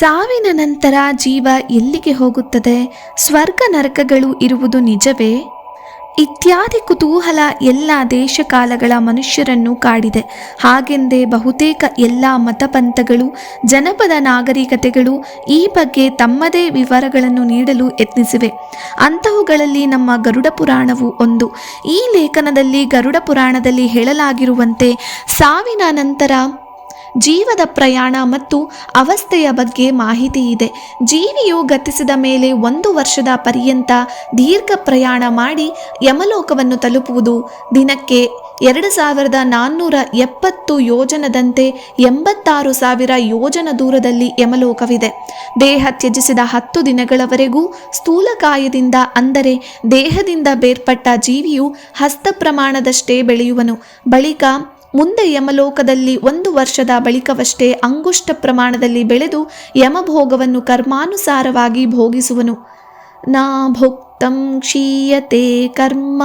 ಸಾವಿನ ನಂತರ ಜೀವ ಎಲ್ಲಿಗೆ ಹೋಗುತ್ತದೆ? ಸ್ವರ್ಗ ನರಕಗಳು ಇರುವುದು ನಿಜವೇ? ಇತ್ಯಾದಿ ಕುತೂಹಲ ಎಲ್ಲ ದೇಶಕಾಲಗಳ ಮನುಷ್ಯರನ್ನು ಕಾಡಿದೆ. ಹಾಗೆಂದೇ ಬಹುತೇಕ ಎಲ್ಲ ಮತಪಂಥಗಳು, ಜನಪದ ನಾಗರಿಕತೆಗಳು ಈ ಬಗ್ಗೆ ತಮ್ಮದೇ ವಿವರಗಳನ್ನು ನೀಡಲು ಯತ್ನಿಸಿವೆ. ಅಂತಹುಗಳಲ್ಲಿ ನಮ್ಮ ಗರುಡ ಪುರಾಣವು ಒಂದು. ಈ ಲೇಖನದಲ್ಲಿ ಗರುಡ ಪುರಾಣದಲ್ಲಿ ಹೇಳಲಾಗಿರುವಂತೆ ಸಾವಿನ ನಂತರ ಜೀವದ ಪ್ರಯಾಣ ಮತ್ತು ಅವಸ್ಥೆಯ ಬಗ್ಗೆ ಮಾಹಿತಿ ಇದೆ. ಜೀವಿಯು ಗತಿಸಿದ ಮೇಲೆ ಒಂದು ವರ್ಷದ ಪರ್ಯಂತ ದೀರ್ಘ ಪ್ರಯಾಣ ಮಾಡಿ ಯಮಲೋಕವನ್ನು ತಲುಪುವುದು ದಿನಕ್ಕೆ ಎರಡು ಸಾವಿರದ ನಾನ್ನೂರ ಎಪ್ಪತ್ತು ಯೋಜನದಂತೆ ಎಂಬತ್ತಾರು ಸಾವಿರ ಯೋಜನ ದೂರದಲ್ಲಿ ಯಮಲೋಕವಿದೆ. ದೇಹ ತ್ಯಜಿಸಿದ ಹತ್ತು ದಿನಗಳವರೆಗೂ ಸ್ಥೂಲಕಾಯದಿಂದ ಅಂದರೆ ದೇಹದಿಂದ ಬೇರ್ಪಟ್ಟ ಜೀವಿಯು ಹಸ್ತ ಪ್ರಮಾಣದಷ್ಟೇ ಬೆಳೆಯುವನು. ಬಳಿಕ ಮುಂದೆ ಯಮಲೋಕದಲ್ಲಿ ಒಂದು ವರ್ಷದ ಬಳಿಕವಷ್ಟೇ ಅಂಗುಷ್ಟ ಪ್ರಮಾಣದಲ್ಲಿ ಬೆಳೆದು ಯಮಭೋಗವನ್ನು ಕರ್ಮಾನುಸಾರವಾಗಿ ಭೋಗಿಸುವನು. ನಾ ಭುಕ್ತಂ ಕ್ಷೀಯತೆ ಕರ್ಮ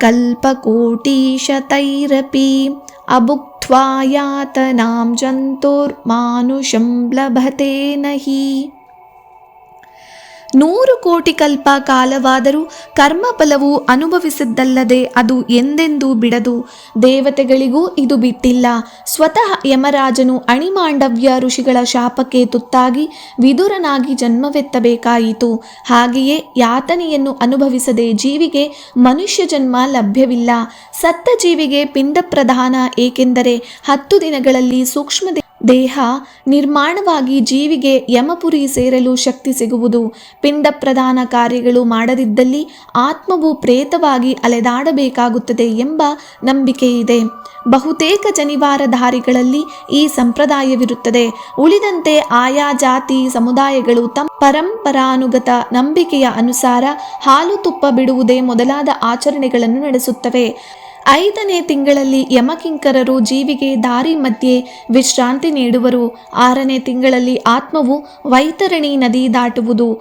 ಕಲ್ಪಕೋಟೀಶತೈರಪಿ ಅಭುಕ್ತ್ವಾ ಯಾತನಾಂ ಜಂತುರ್ಮಾನುಷಂ ಲಭತೆ ನಹಿ. ನೂರು ಕೋಟಿ ಕಲ್ಪ ಕಾಲವಾದರೂ ಕರ್ಮಫಲವು ಅನುಭವಿಸಿದ್ದಲ್ಲದೆ ಅದು ಎಂದೆಂದೂ ಬಿಡದು. ದೇವತೆಗಳಿಗೂ ಇದು ಬಿಟ್ಟಿಲ್ಲ. ಸ್ವತಃ ಯಮರಾಜನು ಅಣಿಮಾಂಡವ್ಯ ಋಷಿಗಳ ಶಾಪಕ್ಕೆ ತುತ್ತಾಗಿ ವಿದುರನಾಗಿ ಜನ್ಮವೆತ್ತಬೇಕಾಯಿತು. ಹಾಗೆಯೇ ಯಾತನೆಯನ್ನು ಅನುಭವಿಸದೆ ಜೀವಿಗೆ ಮನುಷ್ಯ ಜನ್ಮ ಲಭ್ಯವಿಲ್ಲ. ಸತ್ತ ಜೀವಿಗೆ ಪಿಂಡ ಪ್ರಧಾನ ಏಕೆಂದರೆ ಹತ್ತು ದಿನಗಳಲ್ಲಿ ಸೂಕ್ಷ್ಮ ದೇಹ ನಿರ್ಮಾಣವಾಗಿ ಜೀವಿಗೆ ಯಮಪುರಿ ಸೇರಲು ಶಕ್ತಿ ಸಿಗುವುದು. ಪಿಂಡ ಪ್ರಧಾನ ಕಾರ್ಯಗಳು ಮಾಡದಿದ್ದಲ್ಲಿ ಆತ್ಮವು ಪ್ರೇತವಾಗಿ ಅಲೆದಾಡಬೇಕಾಗುತ್ತದೆ ಎಂಬ ನಂಬಿಕೆ ಇದೆ. ಬಹುತೇಕ ಜನಿವಾರಧಾರಿಗಳಲ್ಲಿ ಈ ಸಂಪ್ರದಾಯವಿರುತ್ತದೆ. ಉಳಿದಂತೆ ಆಯಾ ಜಾತಿ ಸಮುದಾಯಗಳು ತಮ್ಮ ಪರಂಪರಾನುಗತ ನಂಬಿಕೆಯ ಅನುಸಾರ ಹಾಲು ತುಪ್ಪ ಬಿಡುವುದೇ ಮೊದಲಾದ ಆಚರಣೆಗಳನ್ನು ನಡೆಸುತ್ತವೆ. ಐದನೇ ತಿಂಗಳಲ್ಲಿ ಯಮಕಿಂಕರರು ಜೀವಿಗೆ ದಾರಿ ಮಧ್ಯೆ ವಿಶ್ರಾಂತಿ ನೀಡುವರು. ಆರನೇ ತಿಂಗಳಲ್ಲಿ ಆತ್ಮವು ವೈತರಣಿ ನದಿ ದಾಟುವುದು.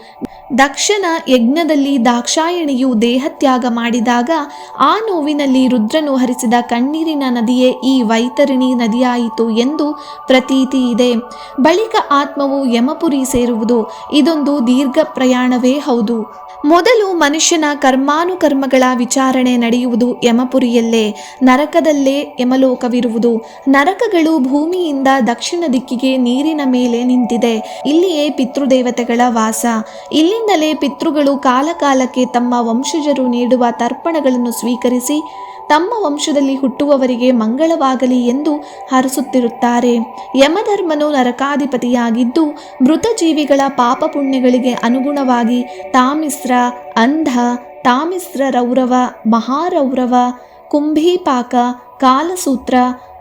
ದಕ್ಷನ ಯಜ್ಞದಲ್ಲಿ ದಾಕ್ಷಾಯಣಿಯು ದೇಹತ್ಯಾಗ ಮಾಡಿದಾಗ ಆ ನೋವಿನಲ್ಲಿ ರುದ್ರನು ಹರಿಸಿದ ಕಣ್ಣೀರಿನ ನದಿಯೇ ಈ ವೈತರಣಿ ನದಿಯಾಯಿತು ಎಂದು ಪ್ರತೀತಿ ಇದೆ. ಬಳಿಕ ಆತ್ಮವು ಯಮಪುರಿ ಸೇರುವುದು. ಇದೊಂದು ದೀರ್ಘ ಪ್ರಯಾಣವೇ ಹೌದು. ಮೊದಲು ಮನುಷ್ಯನ ಕರ್ಮಾನುಕರ್ಮಗಳ ವಿಚಾರಣೆ ನಡೆಯುವುದು ಯಮಪುರಿಯಲ್ಲೇ. ನರಕದಲ್ಲೇ ಯಮಲೋಕವಿರುವುದು. ನರಕಗಳು ಭೂಮಿಯಿಂದ ದಕ್ಷಿಣ ದಿಕ್ಕಿಗೆ ನೀರಿನ ಮೇಲೆ ನಿಂತಿದೆ. ಇಲ್ಲಿಯೇ ಪಿತೃದೇವತೆಗಳ ವಾಸ. ಇಲ್ಲಿಂದಲೇ ಪಿತೃಗಳು ಕಾಲಕಾಲಕ್ಕೆ ತಮ್ಮ ವಂಶಜರು ನೀಡುವ ತರ್ಪಣಗಳನ್ನು ಸ್ವೀಕರಿಸಿ, ತಮ್ಮ ವಂಶದಲ್ಲಿ ಹುಟ್ಟುವವರಿಗೆ ಮಂಗಳವಾಗಲಿ ಎಂದು ಹರಸುತ್ತಿರುತ್ತಾರೆ. ಯಮಧರ್ಮನು ನರಕಾಧಿಪತಿಯಾಗಿದ್ದು, ಮೃತ ಜೀವಿಗಳ ಪಾಪ ಪುಣ್ಯಗಳಿಗೆ ಅನುಗುಣವಾಗಿ ತಾಮಿಸ್ರ, ಅಂಧ, ತಾಮಿಸ್ರ ರೌರವ, ಮಹಾರೌರವ ಕುಂಭೀಪಾಕ ಕಾಲಸೂತ್ರ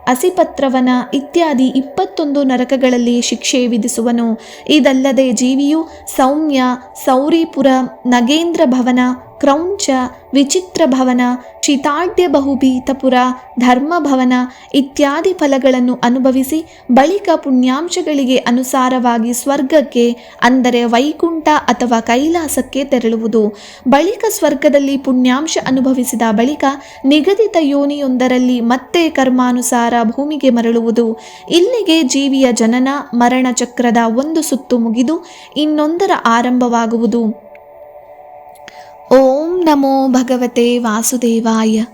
ಅಸಿಪತ್ರವನ ಇತ್ಯಾದಿ ಇಪ್ಪತ್ತೊಂದು ನರಕಗಳಲ್ಲಿ ಶಿಕ್ಷೆ ವಿಧಿಸುವನು. ಇದಲ್ಲದೆ ಜೀವಿಯು ಸೌಮ್ಯ ಸೌರಿಪುರ ನಗೇಂದ್ರ ಭವನ ಕ್ರೌಂಚ, ವಿಚಿತ್ರ ಭವನ ಚಿತಾಡ್ಯ ಬಹುಭೀತಪುರ ಧರ್ಮಭವನ ಇತ್ಯಾದಿ ಫಲಗಳನ್ನು ಅನುಭವಿಸಿ ಬಳಿಕ ಪುಣ್ಯಾಂಶಗಳಿಗೆ ಅನುಸಾರವಾಗಿ ಸ್ವರ್ಗಕ್ಕೆ, ಅಂದರೆ ವೈಕುಂಠ ಅಥವಾ ಕೈಲಾಸಕ್ಕೆ ತೆರಳುವುದು. ಬಳಿಕ ಸ್ವರ್ಗದಲ್ಲಿ ಪುಣ್ಯಾಂಶ ಅನುಭವಿಸಿದ ಬಳಿಕ ನಿಗದಿತ ಯೋನಿಯೊಂದರಲ್ಲಿ ಮತ್ತೆ ಕರ್ಮಾನುಸಾರ ಭೂಮಿಗೆ ಮರಳುವುದು. ಇಲ್ಲಿಗೆ ಜೀವಿಯ ಜನನ, ಮರಣ ಚಕ್ರದ ಒಂದು ಸುತ್ತು ಮುಗಿದು ಇನ್ನೊಂದರ ಆರಂಭವಾಗುವುದು. ఓం నమో భగవతే వాసుదేవాయ.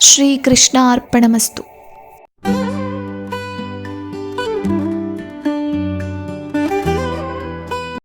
శ్రీకృష్ణార్పణమస్తు.